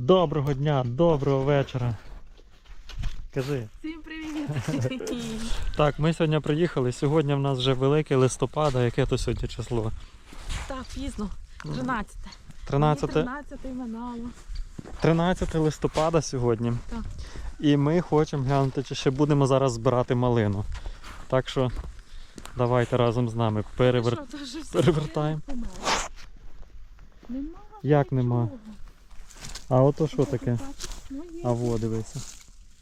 Доброго дня, доброго вечора. Кажи. Всім привіт! Так, ми сьогодні приїхали. Сьогодні в нас вже велике листопада, яке то сьогодні число? Так, пізно. 13. 13, 13 минало. 13 листопада сьогодні. Так. І ми хочемо глянути, чи ще будемо зараз збирати малину. Так що давайте разом з нами перевер... Перевертаємо. Нема. Як нема? А ото що таке? Ну. А во, дивися.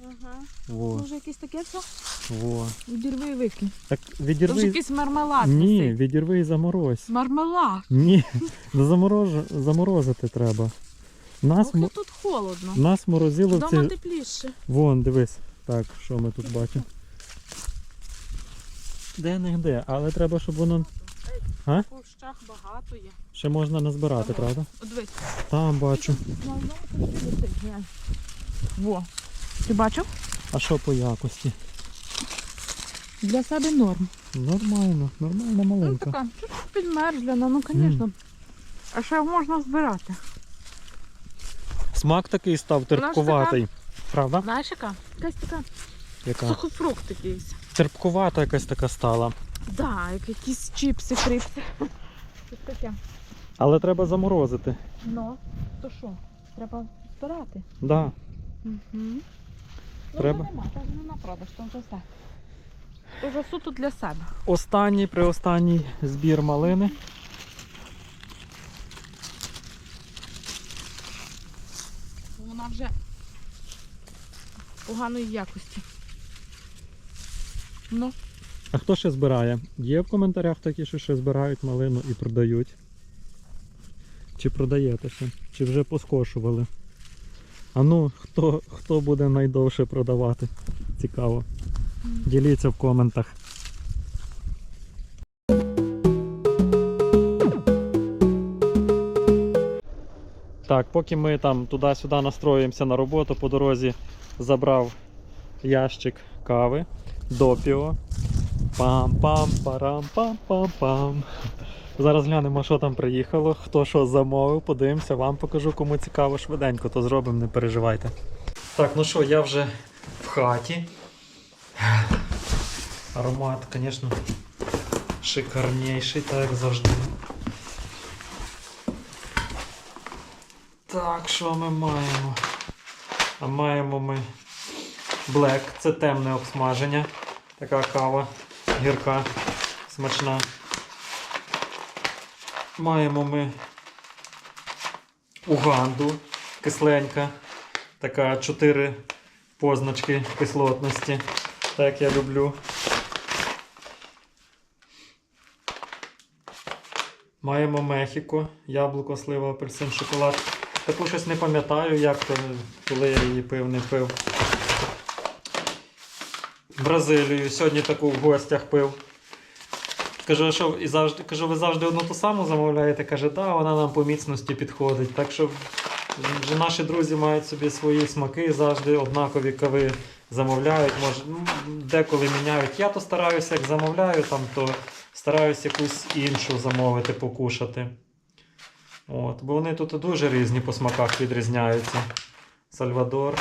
Ага. Во, Може якесь таке все? во. Відірви і викинь. Так відірви. якийсь мармелад. Ні, висить. відірви і заморозь. Мармелад. Ні, ну заморож... заморозити треба. Нас, Ох, і тут холодно. Нас морозило в Вдома ці... тепліше. Вон, дивись. Так, що ми тут бачимо? Де не де, але треба, щоб воно А? В кущах багато є. ще можна назбирати, правда? Дивись. Там бачу. Во. Ти бачив? А що по якості? Для себе норм. Нормально, нормальна Ну маленька. така, чуть підмерзляна, ну звісно. А ще можна збирати. Смак такий став терпкуватий. Правда? Знаєш яка? Якась така Яка? сухофрукт якийсь. Терпкувата якась така стала. Да, як якісь чіпси, крипси. Щось таке. Але треба заморозити. Ну, то що? Треба збирати. Да. Угу. Треба. Ну, то нема, то вже не на продаж, то вже все. То вже суто для себе. Останній приостанній збір малини. Вона вже поганої якості. Ну, А хто ще збирає? Є в коментарях такі, що ще збирають малину і продають. Чи продаєте ще? Чи вже поскошували? А ну, хто, хто буде найдовше продавати? Цікаво. Діліться в коментах. Так, поки ми там туди-сюди настроїмося на роботу, по дорозі забрав ящик кави, допіо. Пам-пам-парам-пам-пам-пам. Зараз глянемо, що там приїхало, хто що замовив, подивимося, вам покажу, кому цікаво, швиденько, то зробимо, не переживайте. Так, ну що, я вже в хаті. Аромат, звісно, шикарніший, так як завжди. Так, що ми маємо? А маємо ми Black, це темне обсмаження. Така кава гірка, смачна. Маємо ми Уганду, кисленька. Така 4 позначки кислотності. Так я люблю. Маємо Мехіко, яблуко, слива, апельсин, шоколад. Таку щось не пам'ятаю, як коли я її пив, не пив. Бразилію. Сьогодні таку в гостях пив. Кажу, «А що і завжди, кажу, ви завжди одну ту саму замовляєте? Каже, да, вона нам по міцності підходить. Так що вже наші друзі мають собі свої смаки, завжди однакові кави замовляють. Може, ну, деколи міняють. Я то стараюся, як замовляю, там, то стараюся якусь іншу замовити, покушати. От, бо вони тут дуже різні по смаках відрізняються. Сальвадор.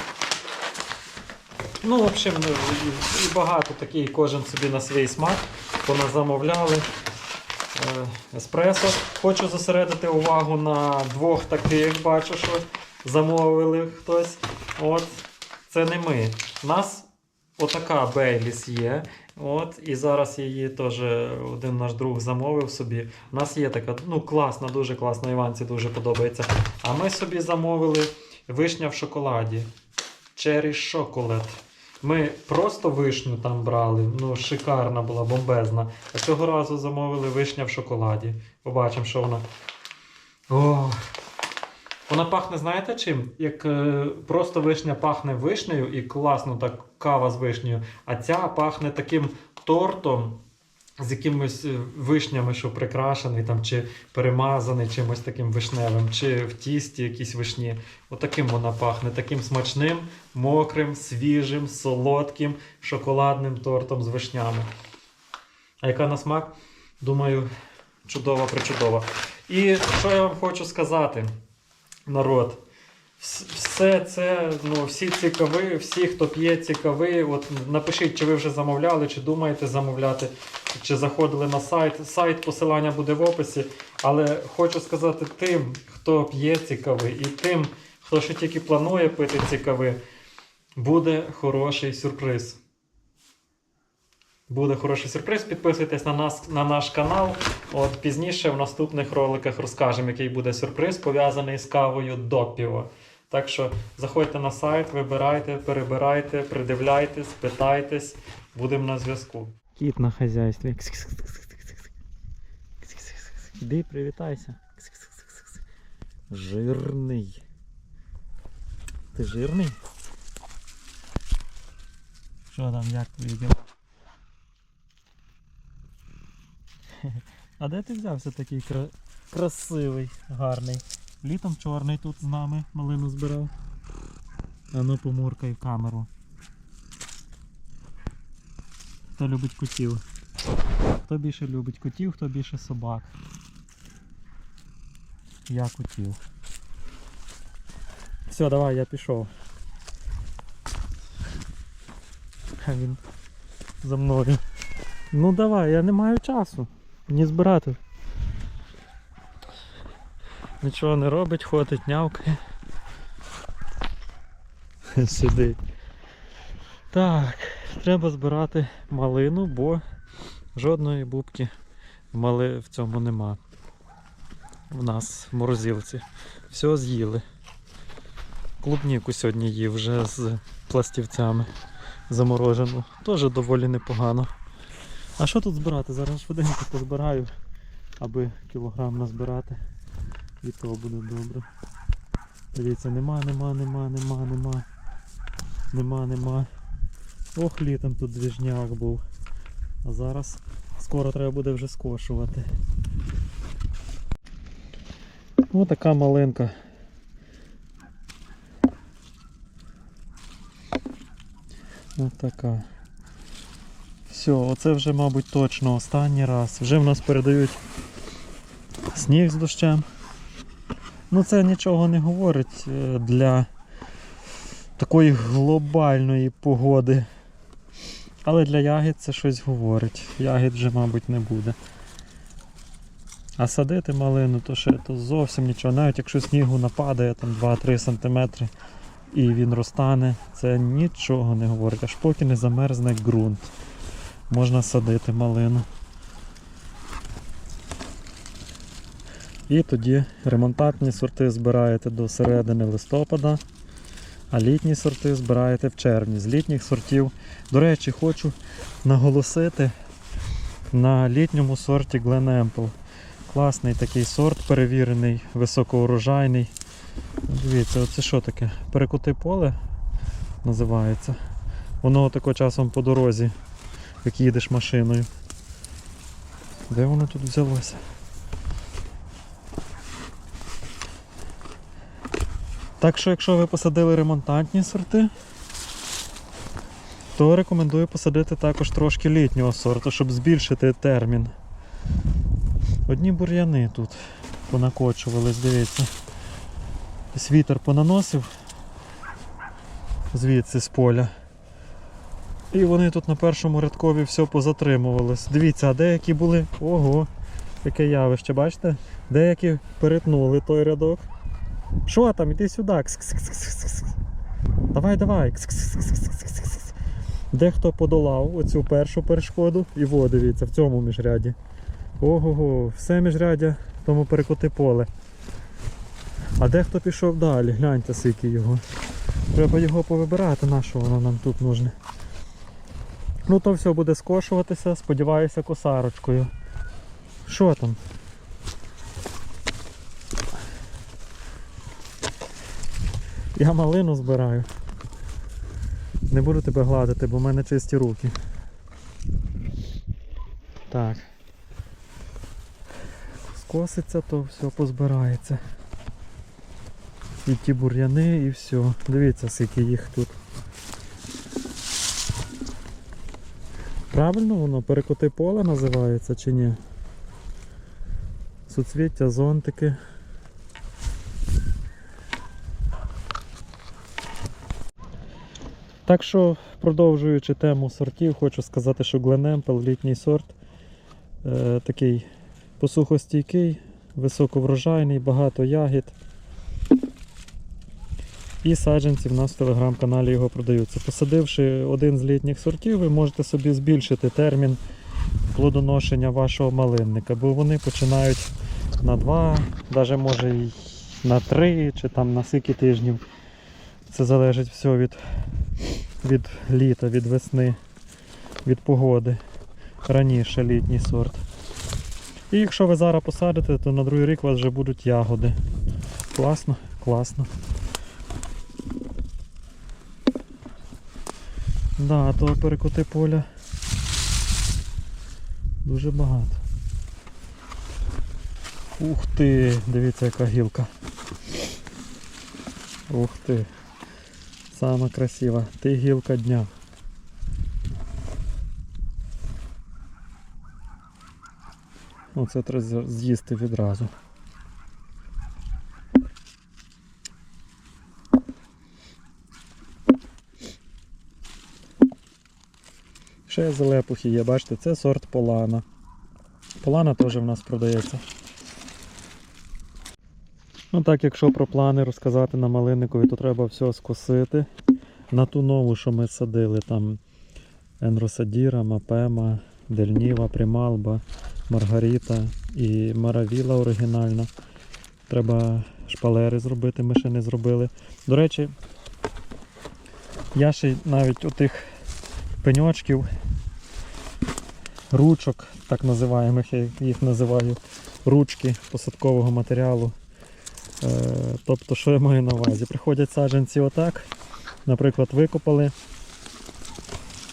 Ну, в общем, ну, і, і багато такий, кожен собі на свій смак. Поназамовляли. Е, еспресо. Хочу зосередити увагу на двох таких, бачу, що замовили хтось. От, це не ми. У нас отака Бейліс є. От, і зараз її теж один наш друг замовив собі. У нас є така, ну, класна, дуже класна, Іванці дуже подобається. А ми собі замовили вишня в шоколаді. Cherry Chocolate. Ми просто вишню там брали, ну шикарна була, бомбезна. А цього разу замовили вишня в шоколаді. Побачимо, що вона. О, вона пахне, знаєте чим? Як е, просто вишня пахне вишнею і класно так кава з вишнею. А ця пахне таким тортом з якимось е, вишнями, що прикрашений там, чи перемазаний чимось таким вишневим, чи в тісті якісь вишні. Отаким вона пахне, таким смачним, мокрим, свіжим, солодким, шоколадним тортом з вишнями. А яка на смак? Думаю, чудова причудова. І що я вам хочу сказати, народ? Все це, ну, всі ці кави, всі, хто п'є ці кави, от напишіть, чи ви вже замовляли, чи думаєте замовляти, чи заходили на сайт. Сайт, посилання буде в описі. Але хочу сказати тим, хто п'є ці кави, і тим, хто ще тільки планує пити ці кави, буде хороший сюрприз. Буде хороший сюрприз. Підписуйтесь на нас на наш канал. От пізніше в наступних роликах розкажемо, який буде сюрприз пов'язаний з кавою допіво. Так що заходьте на сайт, вибирайте, перебирайте, придивляйтесь, питайтесь. Будемо на зв'язку. Кіт на хазяйстві. Іди, привітайся. Жирний. Ти жирний? Що там, як твої діла? А де ти взявся такий кра... красивий, гарний? Літом чорний тут з нами малину збирав. А ну помуркай в камеру. Хто любить котів? Хто більше любить котів, хто більше собак? Я котів. Все, давай, я пішов. Він за мною. Ну давай, я не маю часу. Ні збирати. Нічого не робить, ходить, нявкає. Сидить. Так, треба збирати малину, бо жодної бубки мали в цьому нема. В нас в морозилці. Все з'їли. Клубніку сьогодні їв вже з пластівцями заморожену. Теж доволі непогано. А що тут збирати? Зараз швиденько позбираю, аби кілограм назбирати. І то буде добре. Дивіться, нема, нема, нема, нема, нема. Нема, нема. Ох, літом тут двіжняк був. А зараз скоро треба буде вже скошувати. Ось така малинка. Ось така. Все, оце вже, мабуть, точно останній раз. Вже в нас передають сніг з дощем. Ну це нічого не говорить е, для такої глобальної погоди. Але для ягід це щось говорить. Ягід вже, мабуть, не буде. А садити малину, то ще то зовсім нічого. Навіть якщо снігу нападає там 2-3 см і він розтане, це нічого не говорить, аж поки не замерзне ґрунт. Можна садити малину. І тоді ремонтантні сорти збираєте до середини листопада, а літні сорти збираєте в червні. З літніх сортів, до речі, хочу наголосити на літньому сорті Glen Ample. Класний такий сорт, перевірений, високоурожайний. Дивіться, оце що таке? Перекути поле називається. Воно тако часом по дорозі, як їдеш машиною. Де воно тут взялося? Так що, якщо ви посадили ремонтантні сорти, то рекомендую посадити також трошки літнього сорту, щоб збільшити термін. Одні бур'яни тут понакочувались, дивіться. Ось вітер понаносив звідси з поля. І вони тут на першому рядкові все позатримувалось. Дивіться, а деякі були. Ого, яке явище, бачите? Деякі перетнули той рядок. Що там, іди сюди. Давай, давай. Дехто подолав оцю першу перешкоду і во, дивіться, в цьому міжряді. Ого-го, все міжрядя, тому перекоти поле. А дехто пішов далі, гляньте скільки його. Треба його повибирати, на що воно нам тут нужне. Ну то все буде скошуватися, сподіваюся, косарочкою. Що там? Я малину збираю. Не буду тебе гладити, бо в мене чисті руки. Так. Скоситься, то все позбирається. І ті бур'яни, і все. Дивіться, скільки їх тут. Правильно воно? Перекоти поле називається чи ні? Суцвіття, зонтики. Так що, продовжуючи тему сортів, хочу сказати, що Гленемпел літній сорт е, такий посухостійкий, високоврожайний, багато ягід. І саджанці в нас в телеграм-каналі його продаються. Посадивши один з літніх сортів, ви можете собі збільшити термін плодоношення вашого малинника, бо вони починають на два, навіть може і на три, чи там на скільки тижнів. Це залежить все від, від літа, від весни, від погоди. Раніше літній сорт. І якщо ви зараз посадите, то на другий рік у вас вже будуть ягоди. Класно, класно. Да, то перекоти поля дуже багато. Ух ти, дивіться яка гілка. Ух ти. Сама красива. Ти гілка дня. Оце треба з'їсти відразу. Ще залепухи є, бачите, це сорт Полана. Полана теж в нас продається. Ну так, якщо про плани розказати на малинникові, то треба все скосити. На ту нову, що ми садили, там Енросадіра, Мапема, Дельніва, Прималба, Маргарита і Маравіла оригінальна. Треба шпалери зробити, ми ще не зробили. До речі, я ще навіть отих пеньочків, ручок, так називаємих, я їх називаю, ручки посадкового матеріалу. Е, Тобто, що я маю на увазі? Приходять саджанці отак, наприклад, викопали,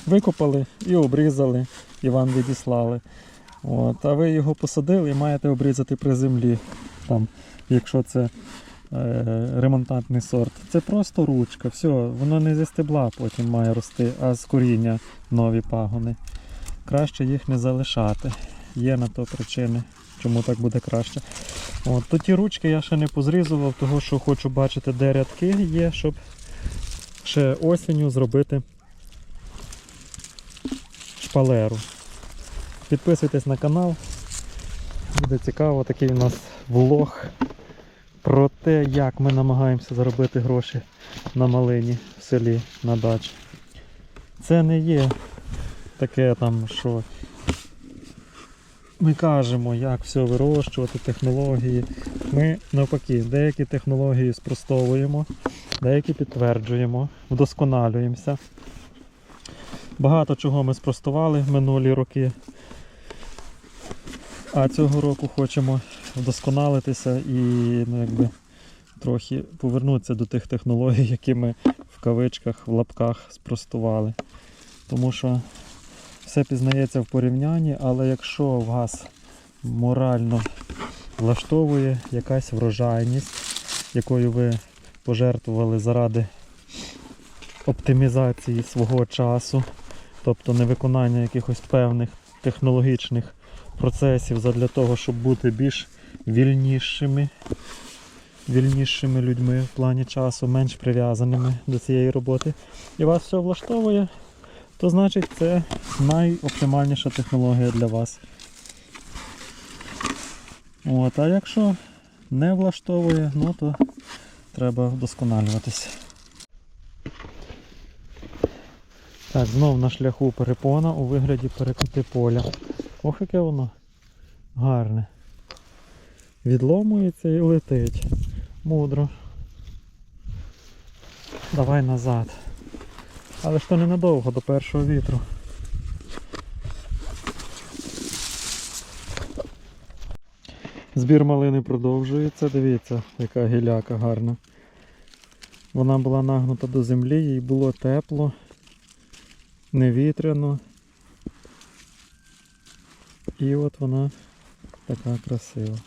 викопали і обрізали, і вам відіслали. От, а ви його посадили і маєте обрізати при землі, там, якщо це е, ремонтантний сорт. Це просто ручка, все, воно не зі стебла потім має рости, а з коріння нові пагони. Краще їх не залишати. Є на то причини, чому так буде краще. От, то ті ручки я ще не позрізував, того що хочу бачити, де рядки є, щоб ще осінню зробити шпалеру. Підписуйтесь на канал. Буде цікаво, такий у нас влог про те, як ми намагаємося заробити гроші на малині в селі на дачі. Це не є таке там, що ми кажемо, як все вирощувати, технології. Ми навпаки, деякі технології спростовуємо, деякі підтверджуємо, вдосконалюємося. Багато чого ми спростували в минулі роки. А цього року хочемо вдосконалитися і ну, якби, трохи повернутися до тих технологій, які ми в кавичках, в лапках спростували. Тому що все пізнається в порівнянні, але якщо вас морально влаштовує якась врожайність, якою ви пожертвували заради оптимізації свого часу, тобто невиконання якихось певних технологічних процесів задля того, щоб бути більш вільнішими, вільнішими людьми в плані часу, менш прив'язаними до цієї роботи, і вас все влаштовує, то значить це найоптимальніша технологія для вас. От, а якщо не влаштовує, ну то треба вдосконалюватися. Так, знов на шляху перепона у вигляді перекоти поля. Ох, яке воно гарне. Відломується і летить. Мудро. Давай назад. Але ж то ненадовго до першого вітру. Збір малини продовжується. Дивіться, яка гіляка гарна. Вона була нагнута до землі, їй було тепло, невітряно. І от вона така красива.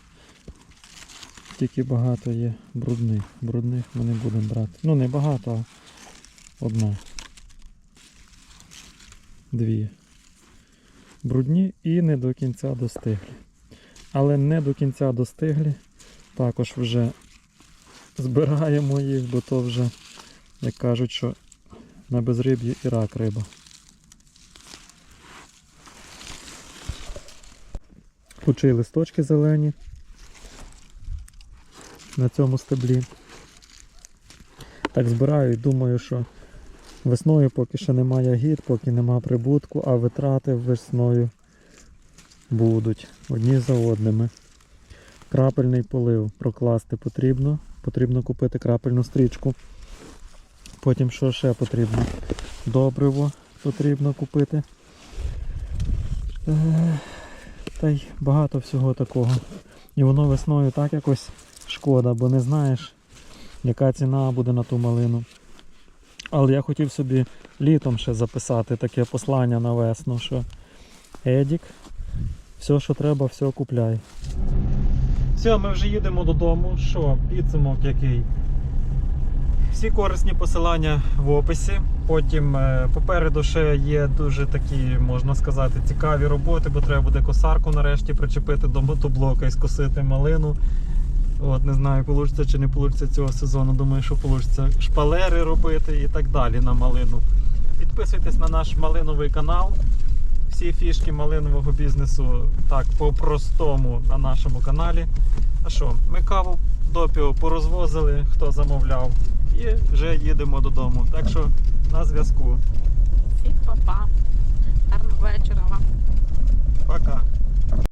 Тільки багато є брудних. Брудних ми не будемо брати. Ну не багато, а одна. Дві. Брудні і не до кінця достиглі. Але не до кінця достиглі. Також вже збираємо їх, бо то вже, як кажуть, що на безриб'ї і рак риба. Кучі листочки зелені на цьому стеблі. Так збираю і думаю, що весною поки що немає гід, поки нема прибутку, а витрати весною будуть одні за одними. Крапельний полив прокласти потрібно. Потрібно купити крапельну стрічку. Потім що ще потрібно? Добриво потрібно купити. Та й багато всього такого. І воно весною так якось шкода, бо не знаєш, яка ціна буде на ту малину. Але я хотів собі літом ще записати таке послання на весну, що Едік, все, що треба, все купляй. Все, ми вже їдемо додому. Що, підсумок який? Всі корисні посилання в описі. Потім е, попереду ще є дуже такі, можна сказати, цікаві роботи, бо треба буде косарку нарешті причепити до мотоблока і скосити малину. От, не знаю, вийде чи не вийде цього сезону. Думаю, що вийде шпалери робити і так далі на малину. Підписуйтесь на наш малиновий канал. Всі фішки малинового бізнесу так по-простому на нашому каналі. А що, ми каву допіо порозвозили, хто замовляв, і вже їдемо додому. Так що на зв'язку. Всіх па-па. Гарного вечора вам. Пока.